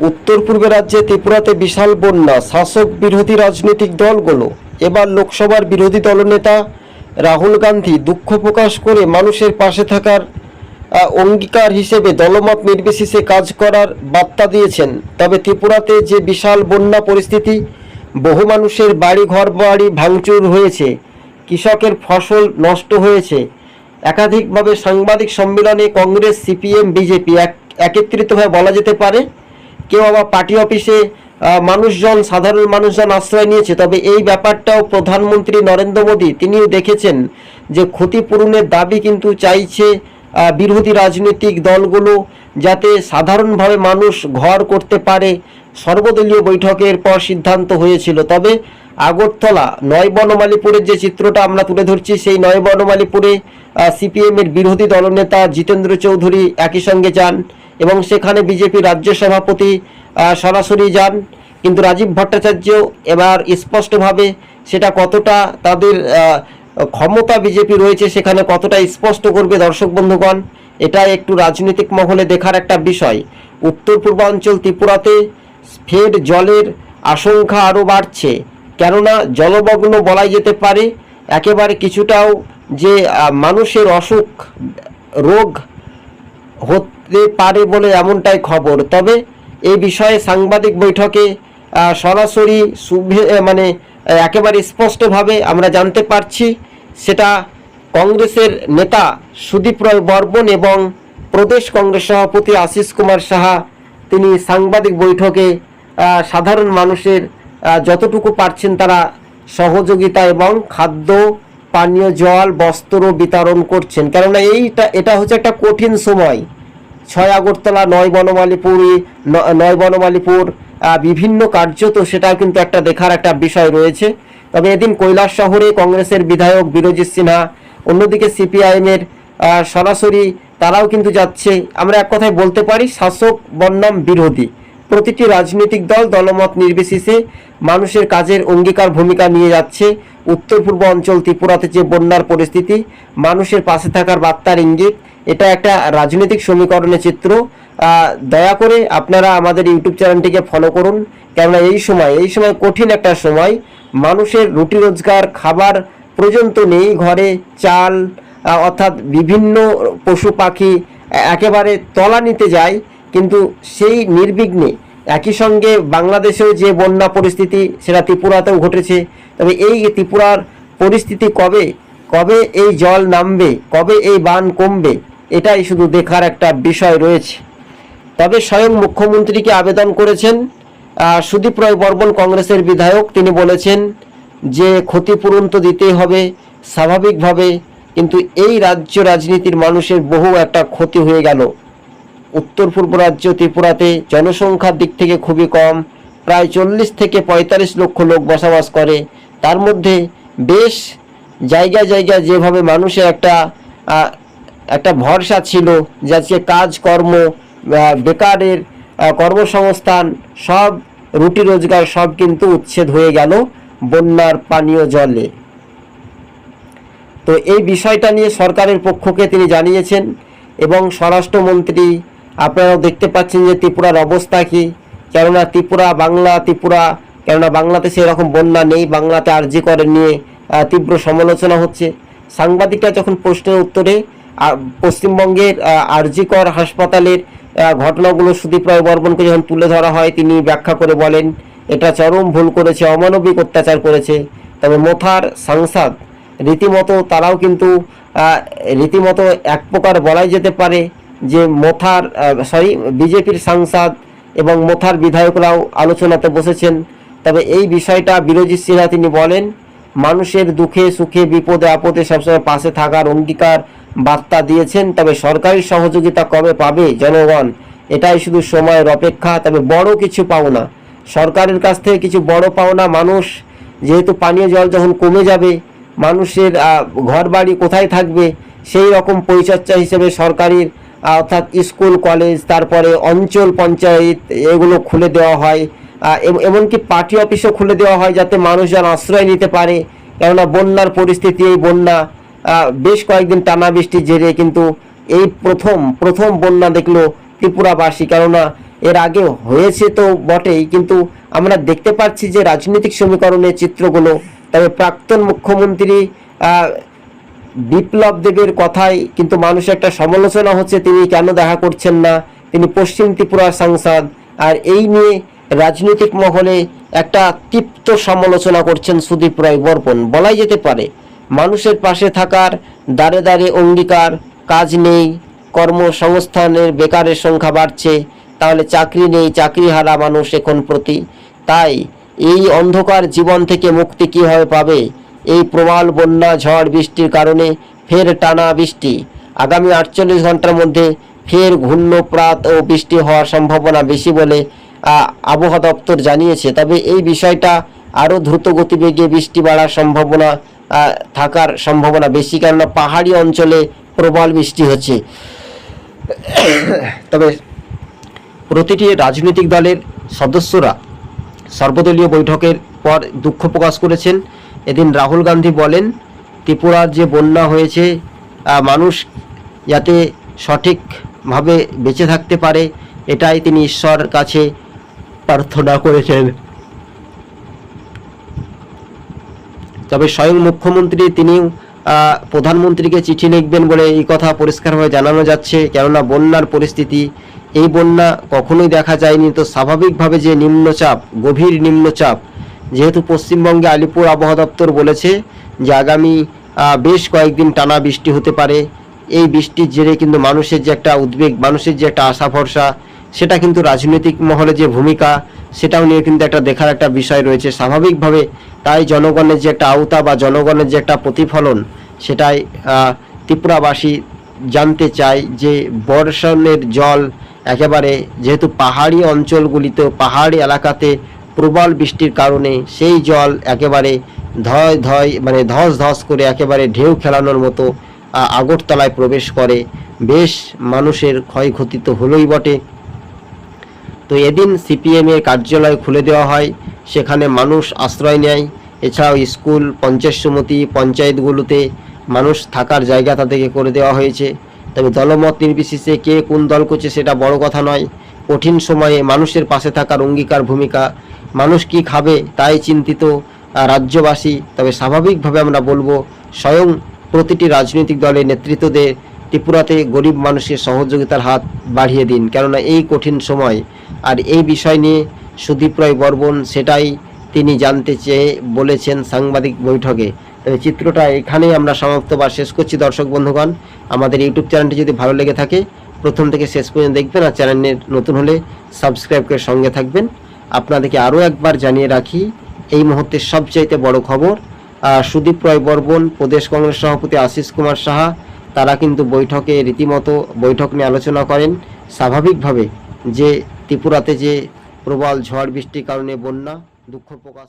উত্তর পূর্বে রাজ্যে ত্রিপুরাতে বিশাল বন্যা, শাসক বিরোধী রাজনৈতিক দলগুলো। এবার লোকসভার বিরোধী দলনেতা রাহুল গান্ধী দুঃখ প্রকাশ করে মানুষের পাশে থাকার অঙ্গীকার হিসেবে দলমত নির্বিশেষে কাজ করার বার্তা দিয়েছেন। তবে ত্রিপুরাতে যে বিশাল বন্যা পরিস্থিতি, বহু মানুষের বাড়ি ঘর বাড়ি ভাঙচুর হয়েছে, কৃষকের ফসল নষ্ট হয়েছে। একাধিকভাবে সাংবাদিক সম্মেলনে কংগ্রেস, সিপিএম, বিজেপি এক, একত্রিতভাবে বলা যেতে পারে কেউ আবার পার্টি অফিসে মানুষজন, সাধারণ মানুষজন আশ্রয় নিয়েছে, তবে এই ব্যাপারটাও প্রধানমন্ত্রী নরেন্দ্র মোদী তিনিও দেখেছেন যে ক্ষতিপূরণের দাবি কিন্তু চাইছে বিরোধী রাজনৈতিক দলগুলো যাতে সাধারণভাবে মানুষ ঘর করতে পারে। সর্বদলীয় বৈঠকের পর সিদ্ধান্ত হয়েছিল। তবে আগরতলা নয় বনমালীপুরের যে চিত্রটা আমরা তুলে ধরছি, সেই নয় বনমালীপুরে সিপিএমের বিরোধী দলনেতা জিতেন্দ্র চৌধুরী একই সঙ্গে যান। এবং সেখানে বিজেপি রাজ্য সভাপতি সরাসরি যান। কিন্তু রাজীব ভট্টাচার্য এবার স্পষ্টভাবে সেটা কতটা তাদের ক্ষমতা বিজেপি রয়েছে সেখানে কতটা স্পষ্ট করবে দর্শক বন্ধুগণ, এটা একটু রাজনৈতিক মহলে দেখার একটা বিষয়। উত্তর পূর্বাঞ্চল ত্রিপুরাতে ফের জলের আশঙ্কা আরও বাড়ছে। কেননা জলমগ্ন বলাই যেতে পারে, একেবারে কিছুটাও যে মানুষের অসুখ, রোগ হতে পারে বলে এমনটাই খবর। তবে এই বিষয়ে সাংবাদিক বৈঠকে সরাসরি মানে একেবারে স্পষ্টভাবে আমরা জানতে পারছি। সেটা কংগ্রেসের নেতা সুদীপ রায় বর্মন এবং প্রদেশ কংগ্রেস সভাপতি আশিস কুমার সাহা। তিনি সাংবাদিক বৈঠকে সাধারণ মানুষের যতটুকু পারছেন তারা সহযোগিতা এবং খাদ্য, পানীয়, জল, বস্ত্র বিতরণ করছেন। কেননা এইটা, এটা হচ্ছে একটা কঠিন সময়। ছয় আগরতলা, নয় বনমালীপুর নয় বনমালীপুর বিভিন্ন কার্যত সেটাও কিন্তু একটা দেখার একটা বিষয় রয়েছে। তবে এদিন কৈলাস শহরে কংগ্রেসের বিধায়ক বিরোজিৎ সিনহা, অন্যদিকে সিপিআইএমের সরাসরি তারাও কিন্তু যাচ্ছে। আমরা এক কথায় বলতে পারি, শাসক বন্যাম বিরোধী। প্রতিটি রাজনৈতিক দল দলমত নির্বিশেষে মানুষের কাজের অঙ্গীকার ভূমিকা নিয়ে যাচ্ছে। উত্তর পূর্ব অঞ্চল ত্রিপুরাতে যে বন্যার পরিস্থিতি, মানুষের পাশে থাকার বার্তার ইঙ্গিত এটা একটা রাজনৈতিক সমীকরণের চিত্র। দয়া করে আপনারা আমাদের ইউটিউব চ্যানেলটিকে ফলো করুন। কেননা এই সময় এই সময় কঠিন একটা সময়। মানুষের রুটি রোজগার, খাবার পর্যন্ত নেই ঘরে, চাল অর্থাৎ বিভিন্ন পশু পাখি একেবারে তলা নিতে যায়। কিন্তু সেই নির্বিঘ্নে একই সঙ্গে বাংলাদেশেও যে বন্যা পরিস্থিতি, সেটা ত্রিপুরাতেও ঘটেছে। তবে এই ত্রিপুরার পরিস্থিতি কবে? কবে এই জল নামবে? কবে এই বান কমবে? এটাই শুধু দেখার একটা বিষয় রয়েছে। তবে স্বয়ং মুখ্যমন্ত্রীকে আবেদন করেছেন? সুদীপ রায় বর্মন কংগ্রেসের বিধায়ক, তিনি বলেছেন যে ক্ষতিপূরণ তো দিতেই হবে, স্বাভাবিকভাবে, কিন্তু এই রাজ্য রাজনীতির মানুষের বহু একটা ক্ষতি হয়ে গেল। উত্তর পূর্ব রাজ্য ত্রিপুরাতে জনসংখ্যার দিক থেকে খুবই কম, প্রায় চল্লিশ থেকে পঁয়তাল্লিশ লক্ষ লোক বসবাস করে। তার মধ্যে বেশ জায়গায় জায়গায় যেভাবে মানুষের একটা একটা ভরসা ছিল যাচ্ছে কাজকর্ম বেকারের কর্মসংস্থান, সব রুটি রোজগার, সব কিন্তু উচ্ছেদ হয়ে গেল বন্যার পানীয় জলে। তো এই বিষয়টা নিয়ে সরকারের পক্ষকে তিনি জানিয়েছেন এবং স্বরাষ্ট্রমন্ত্রী, আপনারাও দেখতে পাচ্ছেন যে ত্রিপুরার অবস্থা কি, কেননা ত্রিপুরা, বাংলা, ত্রিপুরা, কেননা বাংলাতে সেরকম বন্যা নেই, বাংলাতে আর্জি করে নিয়ে তীব্র সমালোচনা হচ্ছে। সাংবাদিকরা যখন প্রশ্নের উত্তরে পশ্চিমবঙ্গের আরজিকর হাসপাতালের ঘটনাগুলো সুদীপ রায় বর্মনকে যখন তুলে ধরা হয়, তিনি ব্যাখ্যা করে বলেন, এটা চরম ভুল করেছে, অমানবিক অত্যাচার করেছে। তবে মোথার সাংসদ, রীতিমতো তারাও কিন্তু রীতিমতো এক প্রকার বলাই যেতে পারে যে মোথার সরি বিজেপির সাংসদ এবং মোথার বিধায়করাও আলোচনাতে বসেছেন। তবে এই বিষয়টা বিরোজিৎ সিনহা তিনি বলেন, মানুষের দুঃখে সুখে, বিপদে আপদে সবসময় পাশে থাকার অঙ্গীকার বার্তা দিয়েছেন, তবে সরকারি সহযোগিতা কবে পাবে জনগণ? এটাই শুধু সময়ের অপেক্ষা, তবে বড় কিছু পাওনা। সরকারের কাছ থেকে কিছু বড় পাওনা মানুষ, যেহেতু পানীয় জল যখন কমে যাবে, মানুষের ঘর বাড়ি কোথায় থাকবে, সেই রকম পরিচর্যা হিসেবে সরকারির অর্থাৎ স্কুল, কলেজ, তারপরে অঞ্চল পঞ্চায়েত, এগুলো খুলে দেওয়া হয়। এমনকি পার্টি অফিসও খুলে দেওয়া হয় যাতে মানুষ মানুষজন আশ্রয় নিতে পারে। কেননা বন্যার পরিস্থিতি, এই বন্যা বেশ কয়েকদিন টানা বৃষ্টি জেরে কিন্তু এই প্রথম প্রথম বন্যা দেখল ত্রিপুরাবাসী। কেননা এর আগে হয়েছে তো বটেই, কিন্তু আমরা দেখতে পাচ্ছি যে রাজনৈতিক সমীকরণের চিত্রগুলো, তবে প্রাক্তন মুখ্যমন্ত্রী বিপ্লব দেবের কথায় কিন্তু মানুষ একটা সমালোচনা হচ্ছে, তিনি কেন দেখা করছেন না? তিনি পশ্চিম ত্রিপুরার সাংসদ, আর এই নিয়ে রাজনৈতিক মহলে একটা তীব্র সমালোচনা করছেন সুদীপ রায় বর্পণ বলাই যেতে পারে মানুষের পাশে থাকার দাঁড়ে দাঁড়ে অঙ্গীকার, কাজ নেই, কর্মসংস্থানের বেকারের সংখ্যা বাড়ছে, তাহলে চাকরি নেই, চাকরি হারা মানুষ এখন প্রতি। তাই এই অন্ধকার জীবন থেকে মুক্তি কীভাবে পাবে? এই প্রবল, বন্যা, ঝড়, বৃষ্টির কারণে ফের টানা বৃষ্টি। আগামী আটচল্লিশ ঘণ্টার মধ্যে ফের ঘূর্ণপ্রাত ও বৃষ্টি হওয়ার সম্ভাবনা বেশি বলে আবহাওয়া দপ্তর জানিয়েছে। তবে এই বিষয়টা আরও দ্রুত গতিবেগে বৃষ্টি বাড়ার সম্ভাবনা থাকার সম্ভাবনা বেশি, কেননা পাহাড়ি অঞ্চলে প্রবল বৃষ্টি হচ্ছে। তবে প্রতিটি রাজনৈতিক দলের সদস্যরা সর্বদলীয় বৈঠকের পর দুঃখ প্রকাশ করেছেন। এদিন রাহুল গান্ধী বলেন, ত্রিপুরার যে বন্যা হয়েছে মানুষ যাতে সঠিকভাবে বেঁচে থাকতে পারে, এটাই তিনি ঈশ্বর কাছে প্রার্থনা করেছেন তবে স্বয়ং মুখ্যমন্ত্রী তিনিও প্রধানমন্ত্রীকে চিঠি লিখবেন বলে এই কথা পরিষ্কারভাবে জানানো যাচ্ছে। কেননা বন্যার পরিস্থিতি, এই বন্যা কখনোই দেখা যায়নি। তো স্বাভাবিকভাবে যে নিম্নচাপ, গভীর নিম্নচাপ, যেহেতু পশ্চিমবঙ্গে আলিপুর আবহাওয়া দপ্তর বলেছে যে আগামী বেশ কয়েকদিন টানা বৃষ্টি হতে পারে। এই বৃষ্টির জেরে কিন্তু মানুষের যে একটা উদ্বেগ, মানুষের যে একটা আশা ভরসা সেটা কিন্তু রাজনৈতিক মহলে যে ভূমিকা, সেটাও নিয়ে কিন্তু একটা দেখার একটা বিষয় রয়েছে। স্বাভাবিকভাবে তাই জনগণের যে একটা আওতা বা জনগণের যে একটা প্রতিফলন, সেটাই ত্রিপুরাবাসী জানতে চাই যে বর্ষণের জল একেবারে যেহেতু পাহাড়ি অঞ্চলগুলিতে পাহাড়ি এলাকাতে প্রবল বৃষ্টির কারণে সেই জল একেবারে ধয় ধয় মানে ধস ধস করে একেবারে ঢেউ খেলানোর মতো আগরতলায় প্রবেশ করে। বেশ মানুষের ক্ষয়ক্ষতি তো হলোই বটে। তো এদিন সিপিএম এর কার্যালয় খুলে দেওয়া হয়, সেখানে মানুষ আশ্রয় নেয়। এছাড়াও স্কুল, পঞ্চায়েত সমিতি, পঞ্চায়েতগুলোতে মানুষ থাকার জায়গা তাদেরকে করে দেওয়া হয়েছে। তবে দলমত নির্বিশেষে কে কোন দল করছে সেটা বড় কথা নয়। কঠিন সময়ে মানুষের পাশে থাকার অঙ্গীকার ভূমিকা। মানুষ কি খাবে তাই চিন্তিত রাজ্যবাসী। তবে স্বাভাবিকভাবে আমরা বলব, স্বয়ং প্রতিটি রাজনৈতিক দলের নেতৃত্বদের ত্রিপুরাতে গরিব মানুষের সহযোগিতার হাত বাড়িয়ে দিন। কেননা এই কঠিন সময় আর এই বিষয় নিয়ে সুদীপ রায় বর্মন সেটাই তিনি জানতে চেয়ে বলেছেন সাংবাদিক বৈঠকে। তবে চিত্রটা এখানেই আমরা সমাপ্ত বা শেষ করছি দর্শক বন্ধুগণ। আমাদের ইউটিউব চ্যানেলটি যদি ভালো লেগে থাকে, প্রথম থেকে শেষ পর্যন্ত দেখবেন আর চ্যানেলের নতুন হলে সাবস্ক্রাইব করে সঙ্গে থাকবেন। আপনাদেরকে আরও একবার জানিয়ে রাখি, এই মুহূর্তে সবচাইতে বড় খবর সুদীপ রায় বর্মন প্রদেশ কংগ্রেস সভাপতি আশিস কুমার সাহা তারা কিন্তু বৈঠকে রীতিমতো বৈঠক নিয়ে আলোচনা করেন। স্বাভাবিকভাবে যে ত্রিপুরাতে যে প্রবল ঝড় বৃষ্টির কারণে বন্যা, দুঃখ প্রকাশ